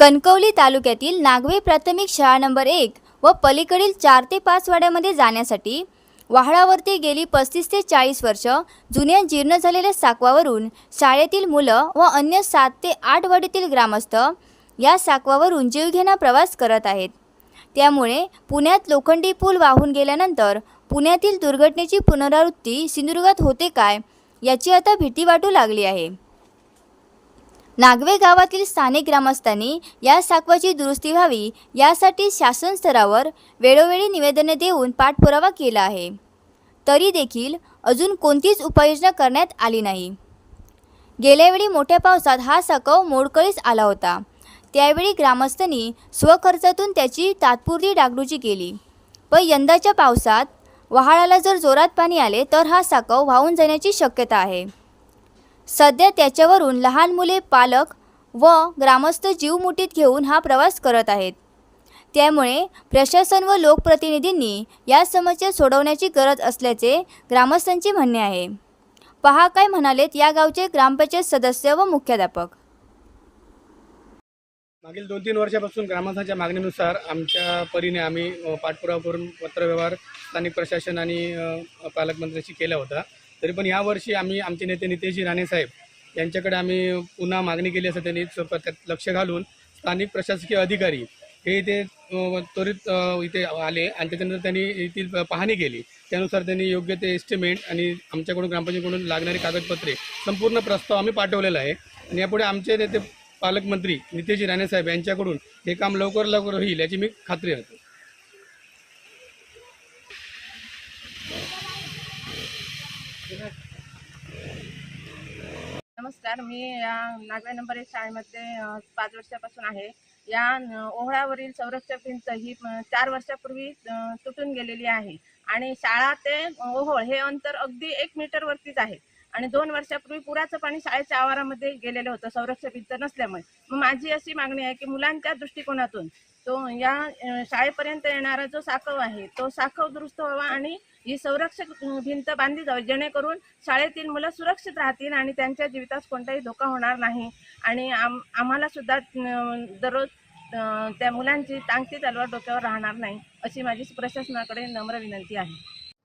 कणकवली तालुक्यातील नागवे प्राथमिक शाळा नंबर एक व पलीकडील चार ते पाच वाड्यामध्ये जाण्यासाठी वाहळावरती गेली पस्तीस ते चाळीस वर्ष जुन्या जीर्ण झालेल्या साकवावरून शाळेतील मुलं व अन्य सात ते आठ वाडीतील ग्रामस्थ या साकवावरून जीवघेणा प्रवास करत आहेत. त्यामुळे पुण्यात लोखंडी पूल वाहून गेल्यानंतर पुण्यातील दुर्घटनेची पुनरावृत्ती सिंधुदुर्गात होते काय याची आता भीती वाटू लागली आहे. नागवे गावातील स्थानिक ग्रामस्थांनी या साकवाची दुरुस्ती व्हावी यासाठी शासन स्तरावर वेळोवेळी निवेदने देऊन पाठपुरावा केला आहे. तरी देखील अजून कोणतीच उपाययोजना करण्यात आली नाही. गेल्यावेळी मोठ्या पावसात हा साकव मोडकळीस आला होता. त्यावेळी ग्रामस्थांनी स्वखर्चातून त्याची तात्पुरती डागडुजी केली. पण यंदाच्या पावसात वहाळाला जर जोरात पाणी आले तर हा साकव वाहून जाण्याची शक्यता आहे. सध्या त्याच्यावरून लहान मुले पालक व ग्रामस्थ जीव मुठीत घेऊन हा प्रवास करत आहेत. त्यामुळे प्रशासन व लोकप्रतिनिधींनी या समस्या सोडवण्याची गरज असल्याचे ग्रामस्थांचे म्हणणे आहे. पहा काय म्हणालेत या गावचे ग्रामपंचायत सदस्य व मुख्याध्यापक. मागील दोन तीन वर्षापासून ग्रामस्थांच्या मागणीनुसार आमच्या परीने आम्ही पाठपुरावा करून पत्रव्यवहार स्थानिक प्रशासन आणि पालकमंत्र्यांशी केला होता तरी पण यावर्षी आम्ही आमचे नेते नितेशजी राणे साहेब यांच्याकडे आम्ही पुन्हा मागणी केली असं त्यांनी त्यात लक्ष घालून स्थानिक प्रशासकीय अधिकारी हे इथे त्वरित इथे आले आणि त्याच्यानंतर त्यांनी येथील पाहणी केली. त्यानुसार त्यांनी योग्य ते एस्टिमेट आणि आमच्याकडून ग्रामपंचायतीकडून लागणारी कागदपत्रे संपूर्ण प्रस्ताव आम्ही पाठवलेला आहे. आणि यापुढे आमचे नेते पालकमंत्री नितेशजी राणे साहेब यांच्याकडून हे काम लवकर लवकर होईल याची मी खात्री आहे. नमस्कार मी या नागवे नंबर एक शाळेमध्ये पाच वर्षापासून आहे. या न- ओहळावरील संरक्षक भिंत ही चार वर्षापूर्वी तुटून गेलेली आहे. आणि शाळा ते ओहोळ हे अंतर अगदी एक मीटरवरतीच आहे. आणि दोन वर्षापूर्वी पुराचं पाणी शाळेच्या आवारामध्ये गेलेलं होतं संरक्षक भिंत नसल्यामुळे. मग माझी अशी मागणी आहे की मुलांच्या दृष्टिकोनातून तो या शाळेपर्यंत येणारा जो साखव आहे तो साखव दुरुस्त व्हावा आणि ही संरक्षक भिंत बांधली जावी जेणेकरून शाळेतील मुलं सुरक्षित राहतील आणि त्यांच्या जीवितास कोणताही धोका होणार नाही. आणि आम आम्हाला सुद्धा दररोज त्या मुलांची टांगती तलवार डोक्यावर राहणार नाही अशी माझी प्रशासनाकडे नम्र विनंती आहे.